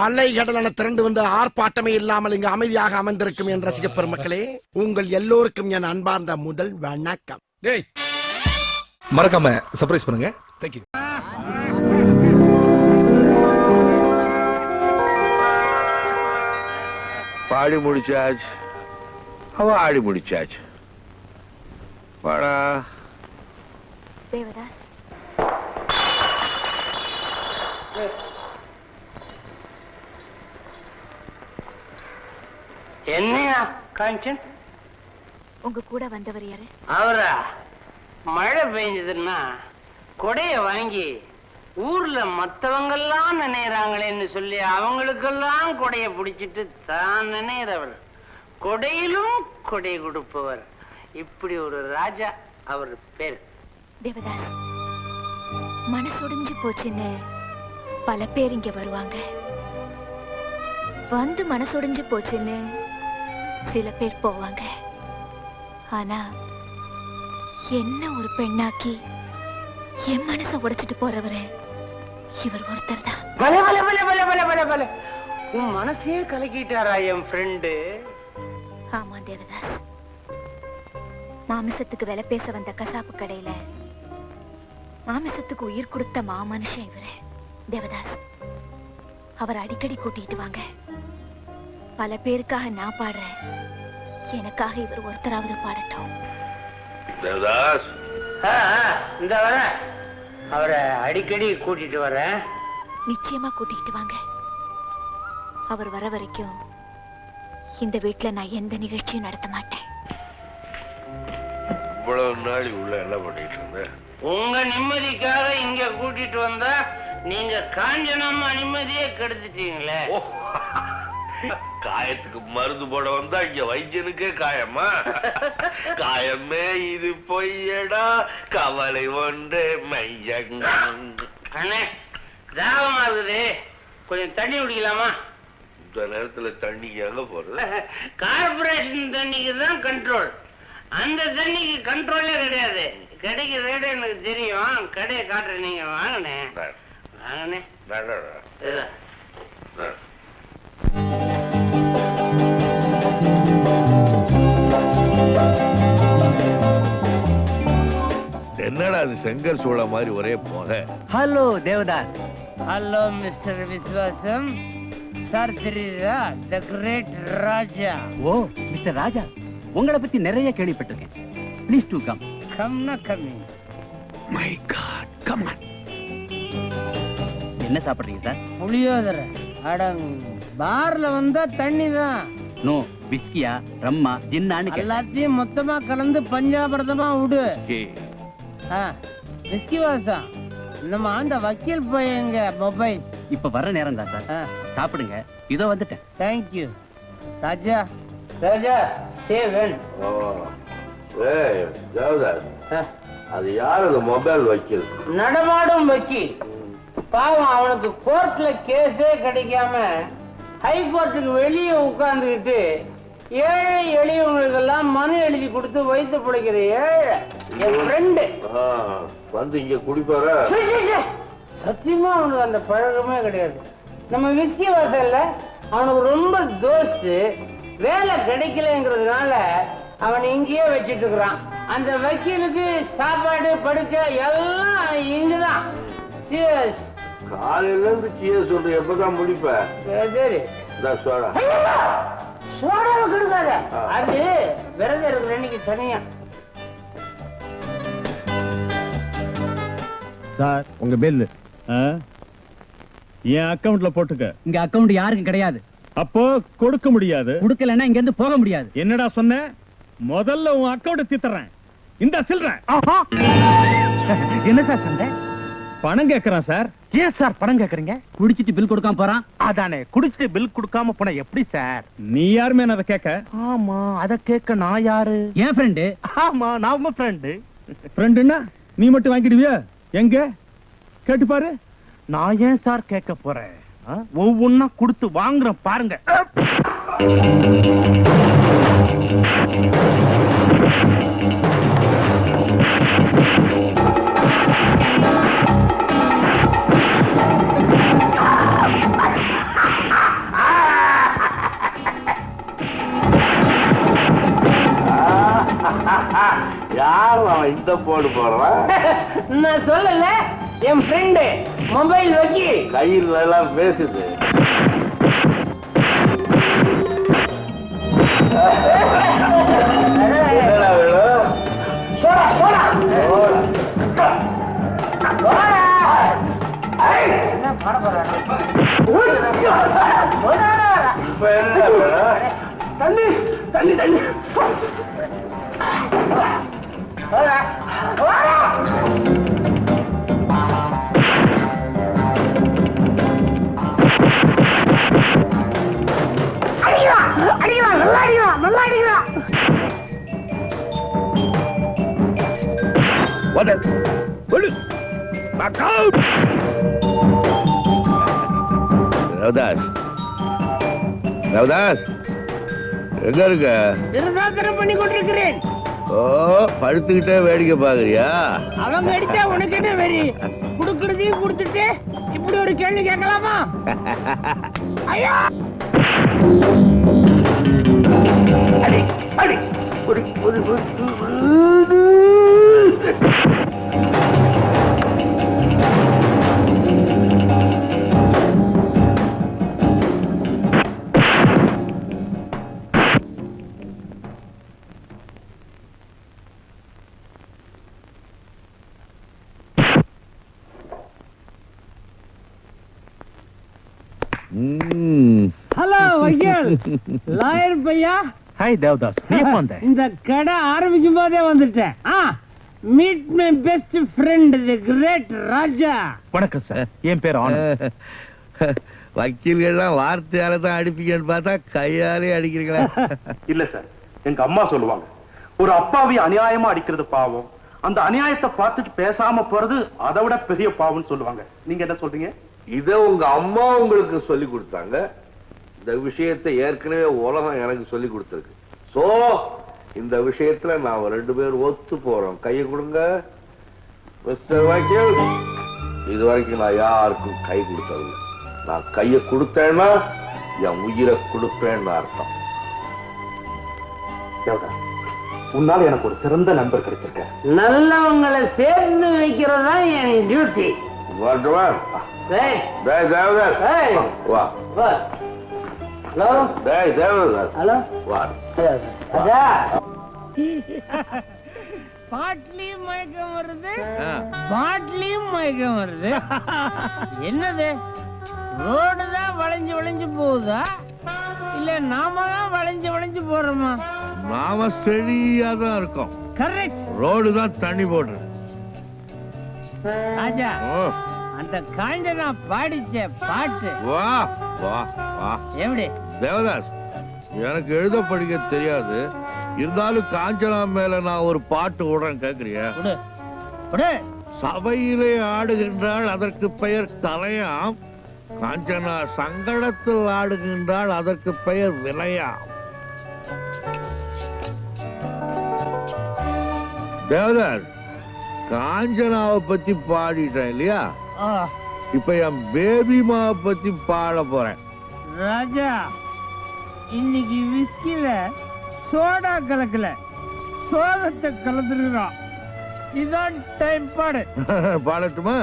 அலை கடலென திரண்டு வந்து ஆர்ப்பாட்டமே இல்லாமல் இங்கு அமைதியாக அமர்ந்திருக்கும் என் ரசிக பெருமக்களே உங்கள் எல்லோருக்கும் என் அன்பார்ந்த முதல் வணக்கம். டேய். மறக்காம சர்ப்ரைஸ் பண்ணுங்க. தேங்க்யூ பாடி முடிச்சாச்சு. அவ ஆடி முடிச்சாச்சு. வாடா. தேவதாஸ். என்னையா காஞ்சன் உங்க கூட வந்தவர் யாரு? அவரா? மழை பெஞ்சதுன்னா கொடைய வாங்கி ஊர்ல மத்தவங்கெல்லாம் நினைறாங்களேன்னு சொல்லி அவங்களுக்கெல்லாம் கொடைய பிடிச்சிட்டு தான் நினைறவர். கொடையிலும் கொடை கொடுப்பவர். இப்படி ஒரு ராஜா அவர் பேர். தேவதாஸ் மனசொடிஞ்சு போச்சுன்னு பல பேர் இங்க வருவாங்க. வந்து மனசொடிஞ்சு போச்சுன்னு சில பேர் போவாங்க. ஆனா என்ன ஒரு பெண்ணாக்கி என் மனசை உடைச்சிட்டு போறவரு? இவர் ஒருத்தர் தான். பல பல பல பல பல பல பல உன் மனசையே கலக்கிட்டாரா என் ஃப்ரெண்டு ஆமா தேவதாஸ். மாமிசத்துக்கு விலை பேச வந்த கசாப்பு கடையில மாமிசத்துக்கு உயிர் கொடுத்த மாமனுஷன் இவரு. தேவதாஸ் அவர் அடிக்கடி கூட்டிட்டு வாங்க. பல பேருக்காக நான் பாடுறேன். எனக்காக இவர் ஒருத்தராவது பாடட்டும். தேவதாஸ். இந்த வரேன் அவரை அடிக்கடி கூட்டிட்டு வரேன் நிச்சயமா கூட்டிட்டு வாங்க. அவர் வர வரைக்கும் இந்த வீட்ல நான் எந்த நிகழ்ச்சியும் நடத்த மாட்டேன். இவ்வளவு நாள் உள்ள என்ன பண்ணிட்டு இருந்த உங்க நிம்மதிக்காக இங்க கூட்டிட்டு வந்தா நீங்க காஞ்சனம்மா நிம்மதியே கெடுத்துட்டீங்களே. காயத்துக்கு மருந்து போட வந்தா இங்க வைத்தியனுக்கே காயமா? காயமே இது பொய்யடா கவலை ஒன்று மையங்கம் அண்ணே தாகமா இருக்குது கொஞ்சம் தண்ணி குடிக்கலாமா? இந்த நேரத்துல தண்ணிக்கு எங்க போறது? கார்பரேஷன் தண்ணிக்கு தான் கண்ட்ரோல் அந்த தண்ணிக்கு கண்ட்ரோலே கிடையாது. கிடைக்கிற ரேட்டு எனக்கு தெரியும். கடையை காட்டுறேன். நீங்க வாங்கண்ணே. வாங்கண்ணே. அது செங்கல் சூளை மாதிரி ஒரே போக. Hello Devadas. Hello mister Viswasam. Sir தெரியுதா the great Raja. O mister ராஜா உங்களை பத்தி நிறைய கேள்விப்பட்டிருக்கேன். ப்ளீஸ் டூ கம் கம்னா கம்மி மை காட் கம் என்ன சாப்பிடுறீங்க சார் புளியோதரை. அடங் பார்ல வந்தா தண்ணி தான். நோ விஸ்கியா ரம்மா ஜின்னான்னு. எல்லாத்தையும் மொத்தமா கலந்து பஞ்சாபிரதமா விடு. ஆ, விஸ்கி வாசம் நம்ம ஆண்ட வக்கீல் பையங்க மொபைல். இப்ப வர்ற நேரம் தான் சார். சாப்பிடுங்க. இதோ வந்துட்டேன். Thank you Raja. ராஜா சேவன். ஏய், தேவதாஸ், அது யார் அந்த மொபைல் வைக்கல்? நடமாடும் வக்கீல். பாவம் அவனுக்கு கோர்ட்ல கேஸே கிடைக்காம ஹை கோர்ட்டுக்கு வெளியே உட்கார்ந்துக்கிட்டு ஏழை எளியவங்களுக்கெல்லாம் மனு எழுதி கொடுத்து வைத்து பிழைக்கிற ஏழை என் ஃப்ரெண்டு வந்து இங்க குடிப்பாரா? சத்தியமா அவனுக்கு அந்த பழக்கமே கிடையாது. நம்ம விஸ்கி வாசல்ல அவனுக்கு ரொம்ப தோஸ்து. வேலை கிடைக்கலங்கிறதுனால அவன் இங்கேயே வச்சிட்டு இருக்கிறான். அந்த வக்கீலுக்கு சாப்பாடு படுக்க எல்லாம் இங்குதான். காலையில இருந்து சீய சொல்ற எப்பதான் முடிப்ப? சரி, சோடாவை கொடுக்காத. அது விரதம் இருக்கிற தனியா சார் உங்க பில்லு என் அக்கவுண்ட்ல போட்டுக்க. இங்க அக்கவுண்ட் யாருக்கும் கிடையாது. அப்போ கொடுக்க முடியாது. கொடுக்கலன்னா இங்க இருந்து போக முடியாது. என்னடா சொன்ன? முதல்ல உன் அக்கவுண்ட் தீத்துறேன் இந்த சில்றேன் என்ன சார் சண்டை? பணம் கேக்குறான் சார். ஏன் சார் பணம் கேக்குறீங்க? குடிச்சிட்டு பில் கொடுக்காம போறான். அதானே குடிச்சிட்டு பில் கொடுக்காம போனா எப்படி சார்? நீ யாருமே அதை கேட்க? ஆமா அத கேட்க நான் யாரு? என் ஃப்ரெண்டு ஆமா நான் உங்க ஃப்ரெண்டு ஃப்ரெண்டுன்னா நீ மட்டும் வாங்கிடுவியா? எங்க? கேட்டு பாரு. நான் ஏன் சார் கேட்க போறேன்? ஒவ்வொன்னா கொடுத்து வாங்குறேன் பாருங்க. இந்த போடு போடுறான் நான் சொல்லல என் ஃப்ரெண்டு மொபைல் வக்கி. கையில் எல்லாம் பேசுது தண்ணி தண்ணி தண்ணி. ரவதாஸ். ரவதாஸ். எங்க இருக்க? திருதாத்திரம் பண்ணி கொண்டிருக்கிறேன். ஓ படுத்துக்கிட்டே வேடிக்கை பாக்குறியா அவன் அடிச்சா உனக்கு என்ன வெறி குடுக்கறதையும் குடுத்துட்டு இப்படி ஒரு கேள்வி கேட்கலாமா? ஐயா! அடி அடி. ஒரு ஒரு ஒரு. ஹலோ வக்கீல். லாயர் பையா? ஹாய் தேவதாஸ் நீ எப்போ வந்த? இந்த கடை ஆரம்பிக்கும் போதே வந்துட்டேன். ஆ meet my best friend the great Raja. வணக்கம் சார் என் பேர் ஆனந்த். வக்கீல்கள்லாம் வார்த்தையால தான் அடிப்பீங்கன்னு பார்த்தா கையாலே அடிக்கிறீங்களா? இல்ல சார் எங்க அம்மா சொல்லுவாங்க ஒரு அப்பாவி அநியாயமா அடிக்கிறது பாவம். அந்த அநியாயத்தை பார்த்துட்டு பேசாம போறது அதை விட பெரிய பாவம்னு சொல்லுவாங்க. நீங்க என்ன சொல்றீங்க? இத உங்க அம்மா உங்களுக்கு சொல்லி கொடுத்தாங்க. இந்த விஷயத்தை ஏற்கனவே உலகம் எனக்கு சொல்லி கொடுத்துருக்கு. சோ இந்த விஷயத்துல நாம ரெண்டு பேரும் ஒத்து போறோம். கையை கொடுங்க. மிஸ்டர் வக்கீல் இது வரைக்கும் நான் யாருக்கும் கை கொடுத்ததில்லை. நான் கையை கொடுத்தேன்னா என் உயிரை கொடுப்பேன்னு அர்த்தம். உன்னால எனக்கு ஒரு சிறந்த நண்பர் கிடைச்சிருக்க நல்லவங்களை சேர்ந்து வைக்கிறது தான் என் டியூட்டி வரட்டுமா? டேய் தேவதாஸ் ஏய். வா ஹலோ டேய் தேவதாஸ் ஹலோ வா ராஜா பாட்லியும் மயக்கம் வருது. பாட்லியும் மயக்கம் வருது. என்னது? ரோடு தான் வளைஞ்சு வளைஞ்சு போகுதா? இல்ல நாம தான் வளைஞ்சு வளைஞ்சு போறோமா நாம ஸ்டெடியா தான் இருக்கோம். கரெக்ட் ரோடு தான் தண்ணி போடுறது ராஜா அந்த காஞ்சனா பாடிச்ச பாட்டு. வா வா வா. எப்படி தேவதாஸ் எனக்கு எழுத படிக்க தெரியாது. இருந்தாலும் காஞ்சனா மேல நான் ஒரு பாட்டு விடுறேன் கேக்குறியா? சபையிலே ஆடுகின்றாள் அதற்கு பெயர் தலையாம். காஞ்சனா சங்கடத்தில் ஆடுகின்றாள் அதற்கு பெயர் விலையாம் தேவதாஸ் காஞ்சனாவை பத்தி பாடிட்டேன் இல்லையா? இப்ப என் பேபிமாவை பத்தி பாட போறேன். ராஜா இன்னைக்கு விஸ்கில சோடா கலக்கல. சோதத்தை கலந்துருக்கிறோம் இதான் டைம் பாடு. பாடட்டுமா?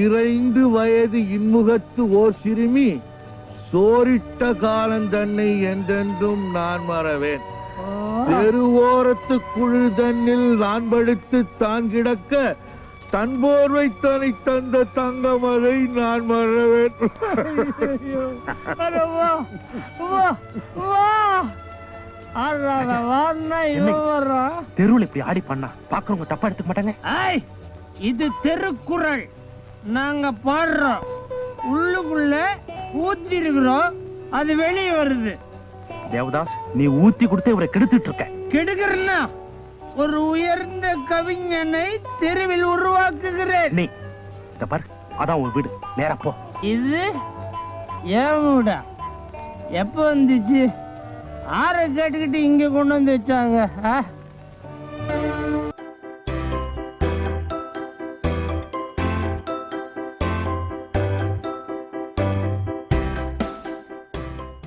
இறைந்து வயது இன்முகத்து ஓர் சிறுமி சோரிட்ட காலம் தன்னை என்றென்றும் நான் மறவேன். தெருவோரத்து குழு தன்னில் நான் படுத்து தான் கிடக்க தன் போர்வை தனை தந்த தங்கமலை நான் மறவேன். தெருவில் இப்படி ஆடி பண்ணா? பாக்குறவங்க தப்பா எடுத்துக்க மாட்டாங்க? இது திருக்குறள். நாங்க பாடுறோம். உள்ளுக்குள்ள ஊத்தி இருக்கிறோம் அது வெளியே வருது. தேவதாஸ் நீ ஊத்தி கொடுத்து இவரை கெடுத்துட்டு இருக்க. கெடுக்கிறன்னா ஒரு உயர்ந்த கவிஞனை தெருவில் உருவாக்குகிறேன். நீ இந்த பாரு அதான் உன் வீடு. நேரா போ. இது ஏன் வீடா? எப்ப வந்துச்சு? ஆரை கேட்டுக்கிட்டு இங்க கொண்டு வந்து வச்சாங்க ஆ?